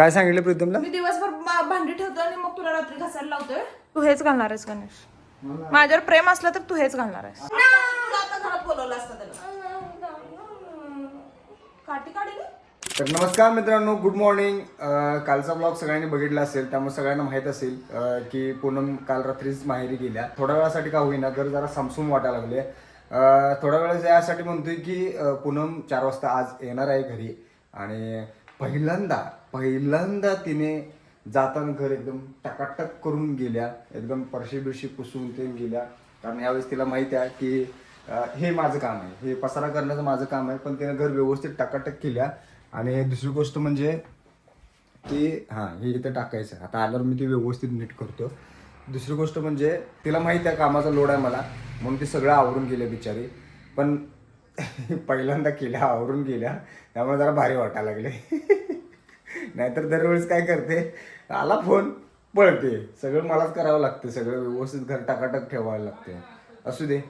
काय सांगितलं प्रीतमला? मी दिवसभर भांडी ठेवतो आणि मग तुला रात्री घासायला लावतोय. तू हेच घालणार आहेस गणेश. माझ्यावर प्रेम असलं तर तू हेच घालणार आहेस. तुला आता घरात बोलवलं असतं त्याला. काठी काढली तर नमस्कार मित्रांनो गुड मॉर्निंग कालचा ब्लॉग सगळ्यांनी बघितला असेल त्यामुळे सगळ्यांना माहीत असेल अं, की पूनम काल रात्रीच माहेरी गेल्या. थोड्या वेळासाठी का होईना घर जरा समसूम वाटायला लागले. अं, थोड्या वेळा यासाठी म्हणतोय की अं, पूनम चार वाजता आज येणार आहे घरी. आणि पहिल्यांदा पहिल्यांदा तिने जाताना घर एकदम टकाटक करून गेल्या एकदम परशी बिरशी पुसून ते गेल्या. कारण यावेळेस तिला माहिती आहे की हे माझं काम आहे. हे पसारा करण्याचं माझं काम आहे. पण तिने घर व्यवस्थित टकाटक केल्या. आणि दुसरी गोष्ट म्हणजे की हां हे इथं टाकायचं आता आल्यावर मी ते व्यवस्थित नीट करतो. दुसरी गोष्ट म्हणजे तिला माहिती आहे कामाचा लोड आहे मला. म्हणून ती सगळं आवरून गेले बिचारी. पण पहिल्यांदा केल्या आवरून गेल्या. त्यामुळे जरा भारी वाटायला लागले. नाहीतर दरवेळेस काय करते? आला फोन पळते. सगळं मलाच करावं लागतं. सगळं व्यवस्थित घर टाकाटक ठेवायला लागते. असू दे.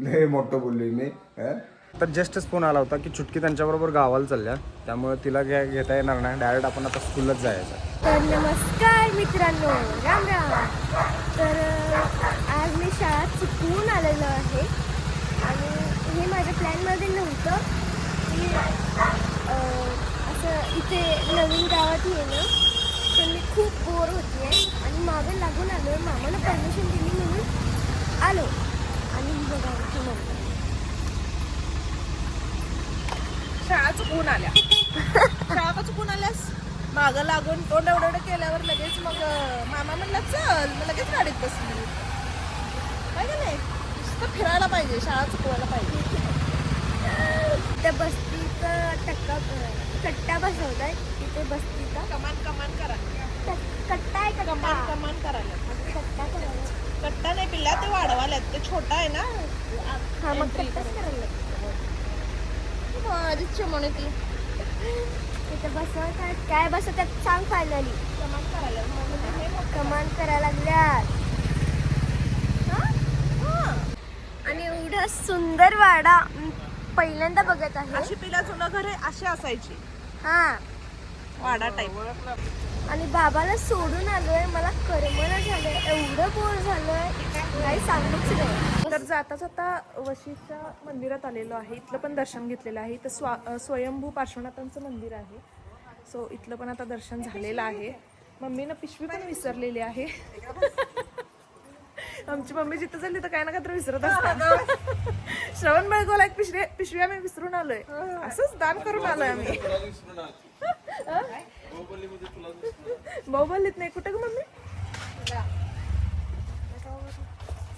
लय मोठं बोललोय मी तर जस्टच फोन आला होता की चुटकी त्यांच्याबरोबर गावाला चालल्या. त्यामुळे तिला घ्या घेता येणार नाही. डायरेक्ट आपण आता स्कूलच जायचं. तर नमस्कार मित्रांनो. राम राम. तर आज मी शाळा चुकवून आलेलो आहे. आणि हे माझ्या प्लॅनमध्ये नव्हतं. की इथे नवीन गावात येणं. पण मी खूप बोर होते आणि मागं लागून आलो आहे मामानं परमिशन दिली म्हणून आलो. आणि बघा इथे मम्मी. शाळा चुकवून आल्या? शाळा का चुकून आल्यास? मागं लागून तोंड एवढं एवढं केल्यावर लगेच मग मामा म्हणला चल. मग लगेच गाडीत बसली. काय नाही? नुसतं फिरायला पाहिजे. शाळा चुकवायला पाहिजे. त्या बस्तीत टक्का कट्टा बसवलाय तिथे बस्तीचा कमान कमान करा. कट्टा आहे कमान कट्टा. कमान करायला. कट्टा करायला. कट्टा नाही पिल्ला ते वाढवाल्यात. ते छोटा आहे ना? हा मग कट्टाच करायला. माझी चिमणी ती. तिथे बसवतात. काय बसवतात सांग फायनली कमान करायला. कमान करायला लागल्यात. आणि एवढा सुंदर वाडा. पहिल्यांदा बघत आहे. अशी पिला जुनं घर आहे अशी असायची. हा. वाडा टाईप आणि बाबाला सोडून आलोय मला करमना झालंय एवढं बोर झालंय काही सांगूच नाही. तर जाता जाता वशीच्या मंदिरात आलेलो आहे इथलं पण दर्शन घेतलेलं आहे. इथं स्वा स्वयंभू पार्श्वनाथांचं मंदिर आहे. सो इथलं पण आता दर्शन झालेलं आहे. मम्मीनं पिशवी पण विसरलेली आहे. आमची मम्मी जिथं झाली तर काय ना काय तर विसरत असतात श्रवण बेळगोला एक पिशवी पिशवी आम्ही विसरून आलोय. असंच दान करून आलोय आम्ही. बाहुबलीत नाही. कुठं ग मम्मी?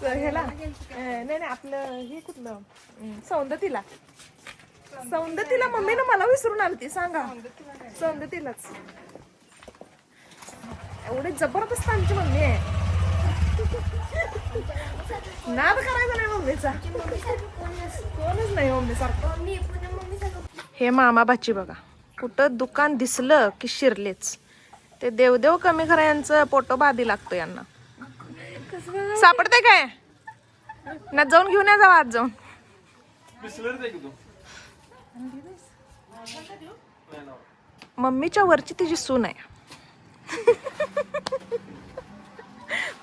तर ह्याला नाही नाही आपलं हे कुठलं? सौंदतीला. सौंदतीला मम्मीनं मला विसरून आली ती सांगा. सौंदतीलाच. एवढे जबरदस्त आमची मम्मी आहे. नाद करायचा नाही मम्मीचा. कोणच नाही हे मामा बाची बघा. कुठं दुकान दिसलं की शिरलेच. ते देवदेव कमी खरं यांचं पोटो बाधी लागतो यांना. सापडते काय? ना जाऊन घेऊन या जावा आज जाऊन. मम्मीच्या वरची तिची सून आहे.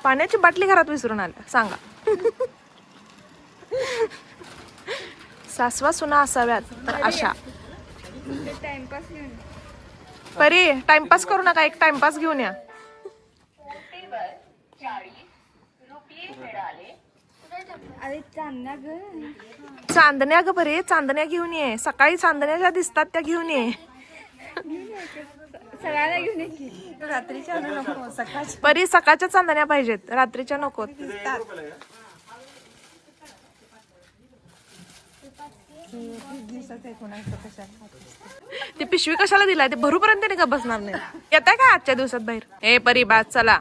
पाण्याची बाटली घरात विसरून आल्या. सांगा. सासवा सुना असाव्यात तर अशा. परी टाइमपास करू नका एक टाइमपास घेऊन या. चांदण्या ग बरे चांदण्या घेऊन ये. सकाळी चांदण्या ज्या दिसतात त्या घेऊन ये. सगळ्याला घेऊन ये रात्रीच्या नको सकाळची परी सकाळच्या चांदण्या पाहिजेत रात्रीच्या नकोत ती पिशवी कशाला दिलाय? ते भरूपर्यंत नाही का बसणार नाही? येताय का आजच्या दिवसात बाहेर? ए परी बाज चला.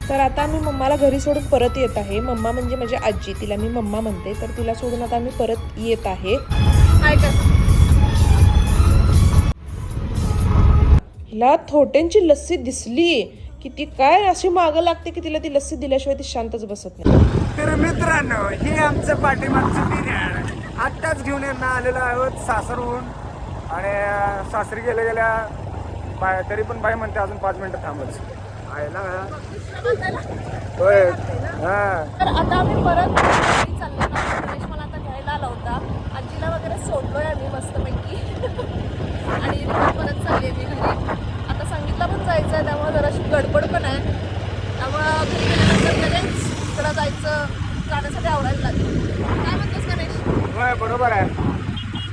तर आता मी मम्माला घरी सोडून परत येत आहे. मम्मा म्हणजे माझी आजी. तिला मी मम्मा म्हणते. तर तिला सोडून आता मी परत येत आहे. हिला थोट्यांची लस्सी दिसली. की ती काय अशी मागं लागते की तिला ती लस्सी दिल्याशिवाय ती शांतच बसत नाही. तर मित्रांनो हे आमचं पाठीमागचं पिरियड आत्ताच घेऊन यांना आलेलो आहोत सासरहून. आणि अं, सासरी गेल्या गेल्या बाय तरी पण बाय म्हणते अजून पाच मिनिटं थांबच. आहे ना? होय. हा. तर आता आम्ही परत घरी चाललो ना गणेश मला आता घ्यायला आला होता. आजीला वगैरे सोडलोय आम्ही मस्तपैकी. आणि परत चालली मी घरी. सांगितलं पण जायचं आहे त्यामुळे जराशी गडबड पण आहे. त्यामुळं घरी गेल्यानंतर लगेच इकडं जायचं जाण्यासाठी आवडायला लागेल. काय म्हणतोस गणेश? होय बरोबर आहे.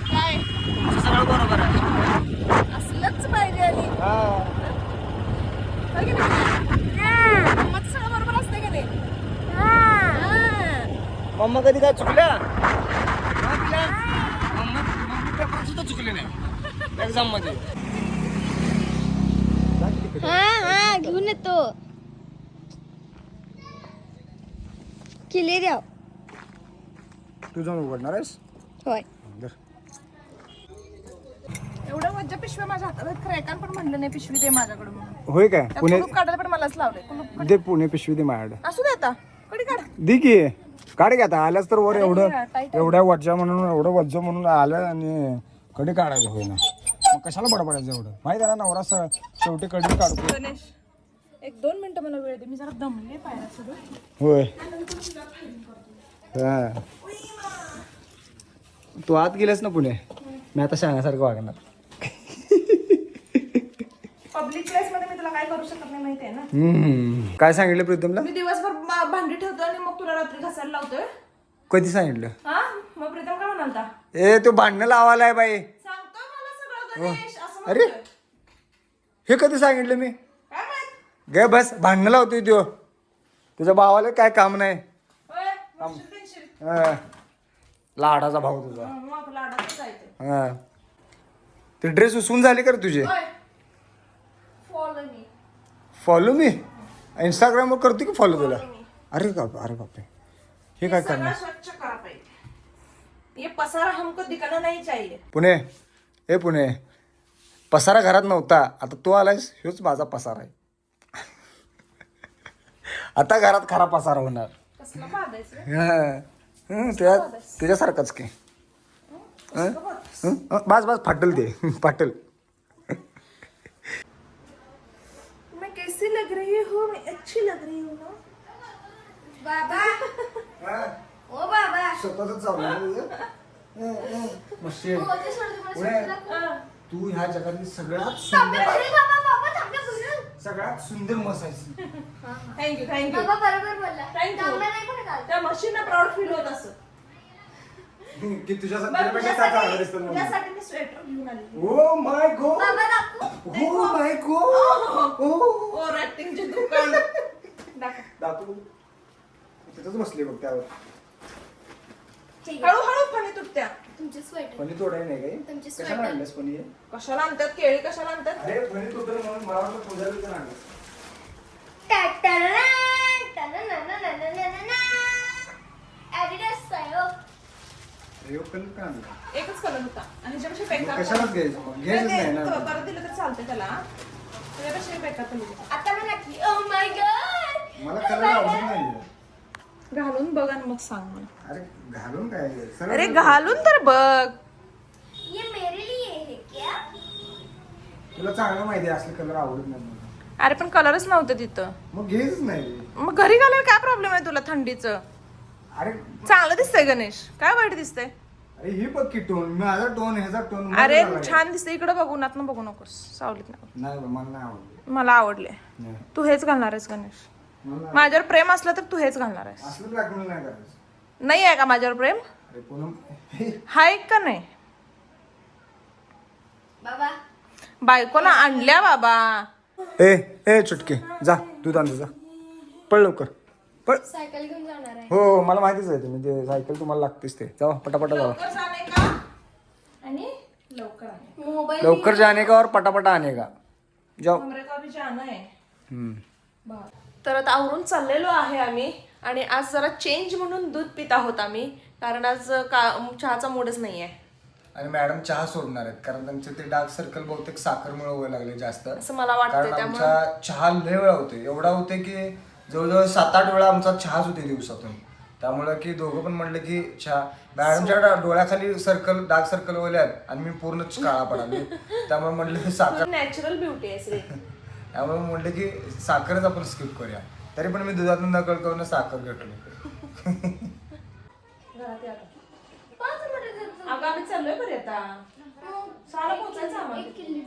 काय? सगळं बरोबर आहे. असलंच पाहिजे हा? मम्माचं सगळं बरोबर असते की नाही? हां. मम्मा कधी काय चुकल्या? तिला? मम्मा मम्मी पेपर सुद्धा चुकले नाही. एक्झाममध्ये हा हा घेऊन येतो. किल्ले द्या तू जाऊन उघडणार आहेस? होय. धर. एवढं मज्जा पिशव्या माझ्या हातात आहेत, खरं एकान पण म्हणलं नाही पिशवी दे म्हणून. होय काय? पुणे कुलूप काढायला पण मलाच लावले कुलूप दे पुणे पिशवी दे माझ्याकडे. असू दे आता. कडी काढ. दे की. काढ की आता. आल्यास तर वर एवढं. एवढ्या वज्जा म्हणून एवढं वज्ज म्हणून आलं आणि कडी काढायचं होईना. मग कशाला बडबडायचं एवढं? माहिती आहे ना नवरा स- शेवटी कडी काढतो. गणेश. एक दोन मिनिटं मला वेळ दे मी जरा दमले पायऱ्या होय. हा. तू आत गेलास ना पुणे? मी आता शाण्यासारखं वागणार. पब्लिक प्लेस मध्ये मी तुला काय करू शकत नाही माहिती आहे ना? हम्म. काय सांगितलं प्रीतमला? मी दिवसभर भांडी ठेवतो आणि मग तुला रात्री घासायला लावतोय. कधी सांगितलं? हा? मग प्रीतम काय म्हणालता? ए तो भांडणं लावायला आहे बाई. सांगतोय मला सगळं गणेश असं अरे. म्हणतोय. हे कधी सांगितलं मी? गे बस भांडणं लावतोय त्यो. तुझ्या भावाला काय काम नाही. हा. लाडाचा भाऊ तुझा. जायचं हा. ते ड्रेस उसून झाले का रे तुझे फॉलो मी इंस्टाग्रामवर करतो की फॉलो तुला? अरे का अरे बापरे हे काय करणार? स्वच्छ करा पाहिजे ये पसारा हमको दिखाना नहीं चाहिए. पुणे. हे पुणे. पसारा घरात नव्हता. आता तू आलायस ह्योच माझा पसारा आहे. आता घरात खरा पसारा होणार कसलं बांधायचं हा. हं, तुझ्या तुझ्यासारखंच की हं? हं? हं, बस बस फाटल ते फाटल मैं कैसी लग रही हूँ मैं अच्छी लग रही हूँ ना बाबा ओ बाबा स्वतःच चालू मस्त तू ह्या जगातली सगळ्यात सुंदर बाबा बाबा थांबा बोलून सगळ्यात सुंदर मसायची थँक्यू थँक्यू बाबा बरोबर बोलला. Thank you. नाही. त्या मशीनला प्राऊड फील होत असं. की तुझ्या बरं, तुझ्यापेक्षा तुझ्यासाठी दिसतं म्हणून. तुझ्यासाठी मी स्वेटर घेऊन आली. ओ माय गो बाबा दाखवू. Oh my go O or ऍक्टिंगचे दुकान. दाखव. दातू तिथंच बसली बघ त्यावर. ठीक आहे. हळूहळू फणी तुटत्या. तुमची स्वेटर पनी तोडाय नाही काही. तुमची कशाला स्वेटर. आणलंस पनी कशाला आणतात? केळी कशाला आणतात? अरे तुटलं म्हणून मला वाटलं पूजा बिजा आणलंस ऍडिडास आहे हो. अरे कलर का आणला? एकच कलर होता. आणि ह्याच्यापेक्षा मग बेकार कशालाच घ्यायचं? मग घ्यायचंच नाही नाही, ना परत दिलं तर चालतंय त्याला. त्याच्यापेक्षा बेकार कलर होता. आता मला की ओ माय गॉड मला कलर आवडत नाही घालून बघ आणि मग सांग मला अरे घालून काय? सरळ अरे घालून. तर बघ. ये मेरे लिए है क्या? तुला चांगलं माहिती आहे असले कलर आवडत नाही मला. अरे पण कलरच नव्हतं तिथं. मग घ्यायच नाही. मग घरी घालायला काय प्रॉब्लेम आहे तुला थंडीचं? अरे चांगलं दिसतंय गणेश. काय वाईट दिसतंय? अरे ही बघ की टोन माझा टोन ह्याचा टोन अरे छान दिसतंय. इकडे बघू नात बघू नकोस. सावलीत नाही बा, मला नाही आवडलं. मला आवडले नाही. तू हेच घालणार आहेस गणेश. माझ्यावर प्रेम असलं तर तू हेच घालणार आहेस. असलं नाही करायचं नाही आहे का माझ्यावर प्रेम? अरे पूनम हे, हाय का नाही? बाबा. बायकोला आणल्या बाबा. ए ए चुटके. जा दूध आण जा. पळ लवकर. पळ. सायकल घेऊन जाणार आहे. हो हो मला माहितीच आहे तुम्ही ते सायकल तुम्हाला लागतेच ते. जावा पटापटा जावा. लवकर जाणे का? आणि लवकर आणे. मोबाईल लवकर जाने का और पटापटा आने का? जाओ कमरे का भी जाणं आहे. हम्म. तर आता आवरून चाललेलो आहे आम्ही आणि आज जरा चेंज म्हणून दूध पित आहोत आम्ही कारण आज का चहाचा मूडच नाही आहे आणि मॅडम चहा सोडणार आहेत कारण त्यांचे ते डार्क सर्कल बहुतेक साखरमुळे व्हायला लागले जास्त. असं मला कारण त्यामुळे. चहा लय वेळा होते एवढा होते की जवळजवळ सात आठ वेळा आमचा चहाच होते दिवसातून. त्यामुळं की दोघं पण म्हणलं की छा मॅडमच्या डा- डोळ्याखाली सर्कल डार्क सर्कल ओल्यात आणि मी पूर्णच काळा पडाले त्यामुळे म्हणलं साखर नॅचरल ब्युटी आहे श्री त्यामुळे म्हणलं की साखरच आपण स्किप करूया. तरी पण मी दुधातून नकळ करून साखर घेतलो. घरात या आता. अगं आम्ही चाललोय बरे पोहोचायचं आम्हाला. एक किल्ली.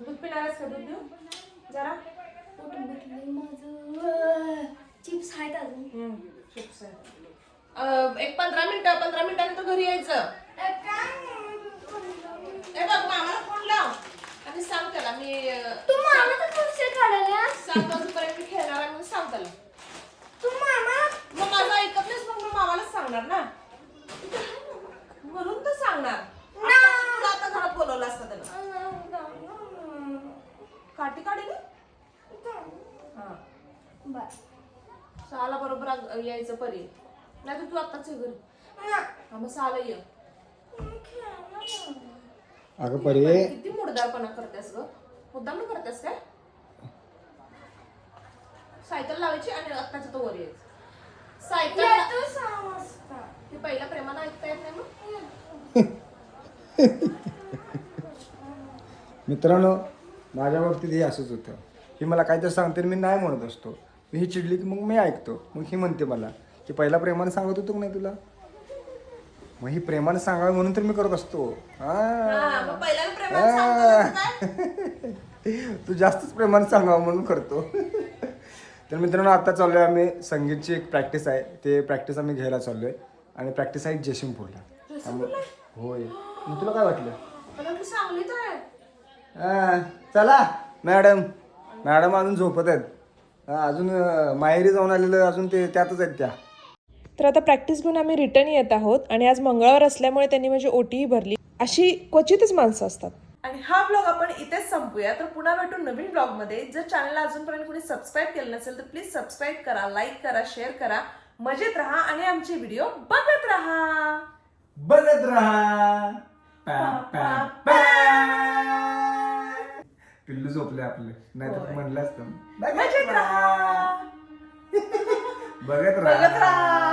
दूध का दूध देऊ? जरा. माझं? चिप्स आहेत अजून. चिप्स आहे. अं, एक पंधरा मिनिटं पंधरा मिनिटानंतर घरी यायचं. ए मामाला फोन लाव आणि अं, तू मामा तर खुर्ची काढायला सात वाजेपर्यंत मी खेळणार आहे म्हणून सांग त्याला तू मामा? मग माझं ऐकत नाहीस मग मी मामालाच सांगणार ना. म्हणून तर सांगणार. आता- तुला आता घरात बोलवलं असतं त्याला काठी काढी ना? हा. बर. सहाला बरोबर आग- यायचं परी. नाही तर तू आत्ताच ये घरी. हा मग सहाला ये. अगं परे किती मुडदारपणा करतेस ग. मुद्दाम करतेस काय? सायकल लावायची आणि आत्ताच्या तो वर यायचं सायकल ते पहिल्या प्रेमानं ऐकता येत नाही मग मित्रांनो माझ्या बाबतीत हे असंच होतं. ही मला काहीतरी सांगते आणि मी नाही म्हणत असतो. मी ही चिडली की मग मी ऐकतो. मग ही म्हणते मला की पहिला प्रेमाने सांगत होतो की नाही तुला? मग ही प्रेमाने सांगावं म्हणून तर मी करत असतो. हा. हा, मग पहिल्यानं प्रेमानं सांगतो काय? तू जास्तच प्रेमाने सांगावं म्हणून करतो. तर मित्रांनो आता चाललोय आम्ही संगीतची एक प्रॅक्टिस आहे. ते प्रॅक्टिस आम्ही घ्यायला चाललोय. आणि प्रॅक्टिस आहे जयसिंगपूरला. त्यामुळे होय. मग तुला काय वाटलं? आहे. हा, चला. मॅडम. मॅडम अजून झोपत आहेत. हा, अजून माहेरी जाऊन आलेलं अजून ते त्यातच आहेत त्या. तर आता प्रॅक्टिस घेऊन आम्ही रिटर्न येत आहोत. आणि आज मंगळवार असल्यामुळे त्यांनी माझी ओटीही भरली. अशी क्वचितच माणसं असतात. आणि हा ब्लॉग आपण इथेच संपूया. तर पुन्हा भेटू नवीन ब्लॉगमध्ये. जर चॅनलला अजूनपर्यंत कोणी सबस्क्राईब केलं नसेल तर प्लीज सबस्क्राईब करा लाईक करा शेअर करा. मजेत राहा आणि आमचे व्हिडिओ बघत राहा. बघत राहा. पिल्लू झोपले आपले. नाही तर म्हणलं असतं. बघत राहा. बघत राहा.